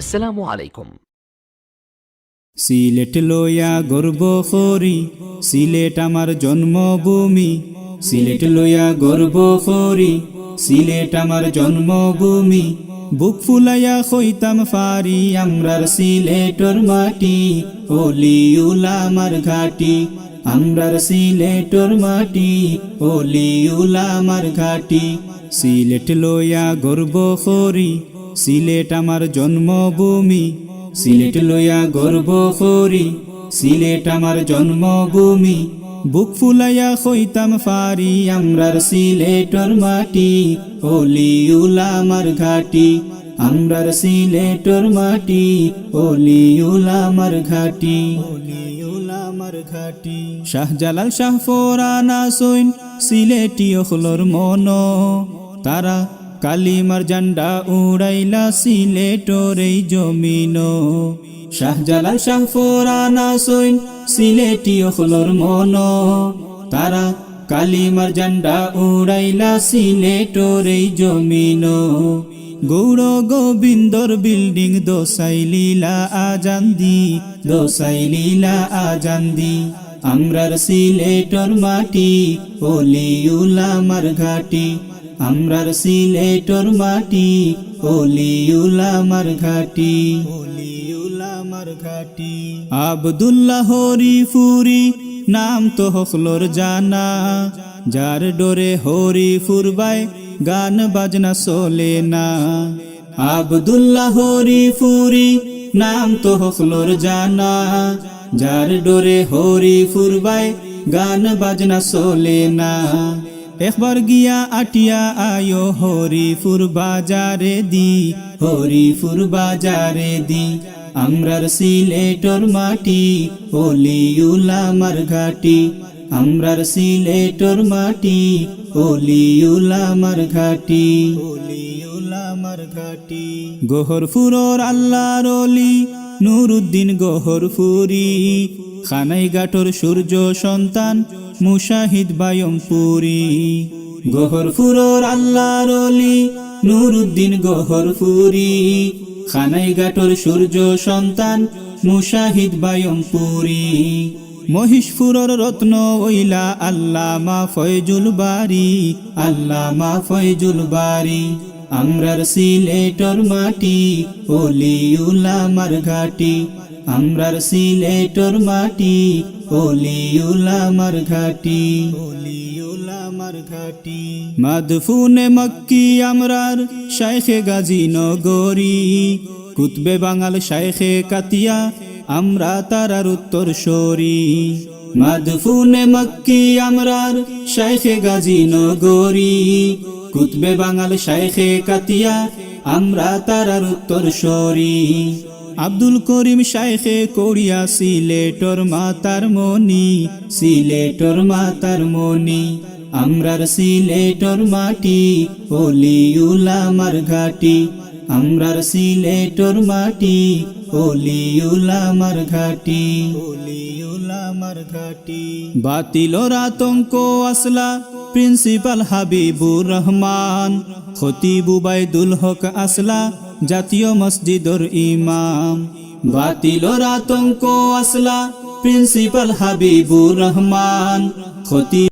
আসসালামু আলাইকুম। সিলেট লইয়া গর্ব করি, সিলেট আমার জন্মভূমি। সিলেট লইয়া গর্ব করি, সিলেট আমার জন্মভূমি। বুক ফুলাইয়া হইতাম ফারি, আমরার সিলেটর মাটি। অলিউলা আমার ঘাটি, আমরার সিলেটর মাটি। অলিউলা আমার ঘাটি, সিলেট লইয়া গর্ব করি। সিলেট আমার জন্মভূমি সিলেট লইয়া গর্ব করি। সিলেট আমার জন্মভূমি বুক ফুলাইয়া হইতাম ফারি। আমরার সিলেটর মাটি অলিউলা আমার ঘাটি। আমরার সিলেটর মাটি অলিউলা আমার ঘাটি। শাহজালাল শাহ ফোরানা সৈন সিলেটি অখলর মন। তারা কালিমার জান্ডা উড়াইলা সিলেটর জমিন। শাহজালাল শাহ ফোরানা সৈন সিলেটি অখলর মন। তারা কালিমার জান্ডা উড়াইলা সিলেটর জমিন। গৌর গোবিন্দর বিল্ডিং দোসাই লীলা আজান্দি, দোসাই লীলা আজান্দি। আমরার সিলেটর মাটি অলিউলা মার ঘাটি আমরার সিলেটর মাটি অলিউলা মার ঘাটি। অলিউলা মার ঘাটি। আবদুল্লাহ হরি ফুরি নাম তো হকলোর জানা। যার ডোরে হরি ফুরবায় গান বাজনা চলে না। আবদুল্লাহ হরি ফুরি নাম তো হকলোর জানা। যার ডোরে হরি ফুরবায় গান বাজনা চলে না। একবার গিয়া আটিয়া আয়ো হরিপুর বাজারে দি হরিপুর বাজারে দি। আমরার সিলেটর মাটি অলিউলা মার ঘাটি। আমরার সিলেটর মাটি অলিউলা মার ঘাটি। অলিউলা মার ঘাটি। গোহরপুরর আল্লাহর অলি নুরুদ্দিন গোহরপুরি খানাই গাঠর সূর্য সন্তান মুশাহিদ বায়মপুরি। গোহরপুরর আল্লাহর অলি নুরুদ্দিন গোহরপুরি। খানাই গাঠর সূর্য সন্তান মুশাহিদ বায়মপুরি। মহিষপুরর রত্ন ওইলা আল্লামা ফয়জুল বাড়ি আল্লামা ফয়জুল বাড়ি আমরার সিলেটর মাটি, অলিউলা মার ঘাটি। আমরার সিলেটর মাটি অলিউলা মার ঘাটি। অলিউলা মার ঘাটি। মাদফুনে মক্কি আমরার শাইখে গাজী নগরী। কুতবে বাঙাল শাইখে কাতিয়া আমরা তারার উত্তর সরি। মাদফুনে মক্কি আমরার শাইখে গাজী নগরী। কুতবে বাঙাল শাইখে কাতিয়া আমরা তারার উত্তর সরি। আব্দুল করিম শাইখে করিয়া সিলেটর মাতার মনি সিলেটর মাতার মনি আমরার সিলেটর মাটি অলিউলা মার ঘাটি আমরার সিলেটর মাটি অলিউলা মার ঘাটি। অলিউলা মার ঘাটি। বাতিলর আতঙ্ক আসলা প্রিন্সিপাল হাবিবুর রহমান খতিবু বাইদুল হক আসলা জাতীয় মসজিদর ইমাম বাতিলর আতঙ্ক আসলা প্রিন্সিপাল হাবিবুর রহমান খতি